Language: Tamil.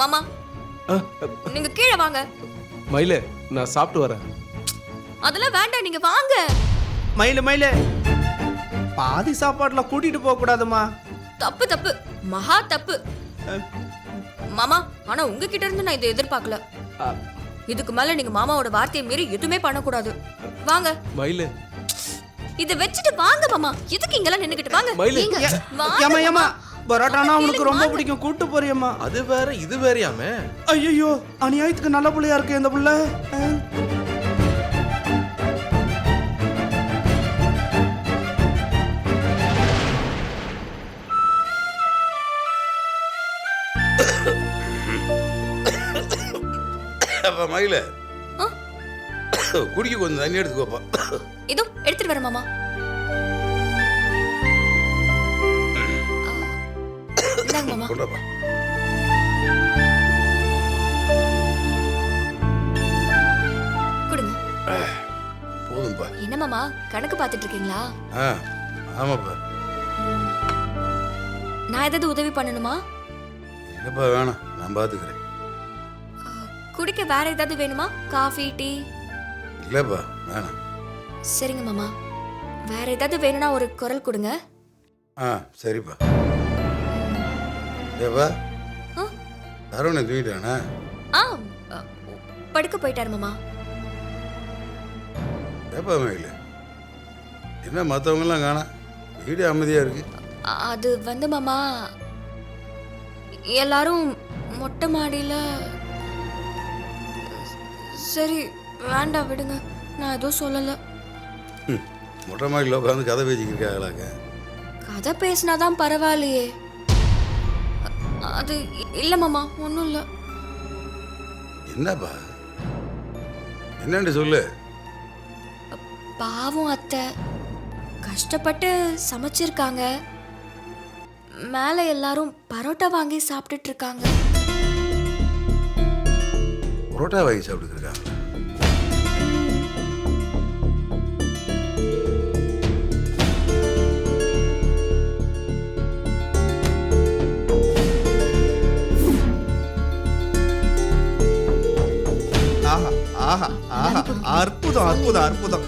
மாமா. நீங்க கீழே வாங்க. மயிலு நான் சாப்பிட்டு வரேன். அதெல்லாம் வேண்டாம் நீங்க வாங்க. மயிலு மயிலு. பாதி சாப்பாட்டுல கூட்டிட்டு போக கூடாதுமா தப்பு தப்பு. மகா தப்பு. மாமா ஆனா உங்ககிட்ட இருந்து நான் இதை எதிர்பார்க்கல. இதுக்கு மேல நீங்க மாமாவோட வார்த்தையை மீறி எதுவுமே பண்ணக்கூடாது. வாங்க. மயிலு. இத வச்சுட்டு வாங்க மாமா. எதுக்கு இங்கெல்லாம் நின்னுக்கிட்டு? வாங்க. மயிலு. நீங்க வாங்க. பரோட்டானா அவனுக்கு ரொம்ப. பிடிக்கும். கூட்டு போறியம்மா. அது வேற இது வேறயாமே. ஐயோ அநியாயத்துக்கு நல்ல புள்ளையா இருக்கு இந்த புள்ள. மயில? குடிக்க கொஞ்சம் தண்ணி எடுத்துக்கோப்பா. இதோ எடுத்துட்டு வரேன் மாமா. என்ன மாமா கணக்கு பார்த்துட்டு இருக்கீங்களா ஆ ஆமாப்பா. நான் ஏதாவது உதவி பண்ணணுமா? இல்லப்பா வேணாம்? நான் பாத்துக்கிறேன் குடிக்க வேற ஏதாவது வேணுமா? Coffee tea? இல்லப்பா வேணாம். சரிங்க மாமா. வேற ஏதாவது வேணும்னா ஒரு குரல் கொடுங்க. ஆ சரிப்பா. ஏப்பா ஆ? தருணை தூங்கிட்டானே ஆ படுக்க போயிட்டாரு மாமா. ஏப்பா மயில என்ன மற்றவங்கெல்லாம் காணா? வீடு அமைதியா இருக்கு. அது வந்து மாமா எல்லாரும் மொட்டை மாடியில சரி வேண்டாம் விடுங்க. நான் எதுவும் சொல்லல. மொட்டை மாடியில் உட்காந்து கதை பேசிக்கிருக்காங்களாங்க கதை பேசினாதான் பரவாயில்லையே. அது இல்ல மாமா ஒன்றும் இல்லை. என்னப்பா? என்னன்னு சொல்லு. பாவம் அத்தை. கஷ்டப்பட்டு சமைச்சிருக்காங்க. மேலே எல்லாரும் பரோட்டா வாங்கி சாப்பிட்டுட்டு இருக்காங்க. புரோட்டா வாங்கி சாப்பிட்டுருக்காங்களா ఆహా ఆహా అర్పుదం అర్పుదం అర్పుదం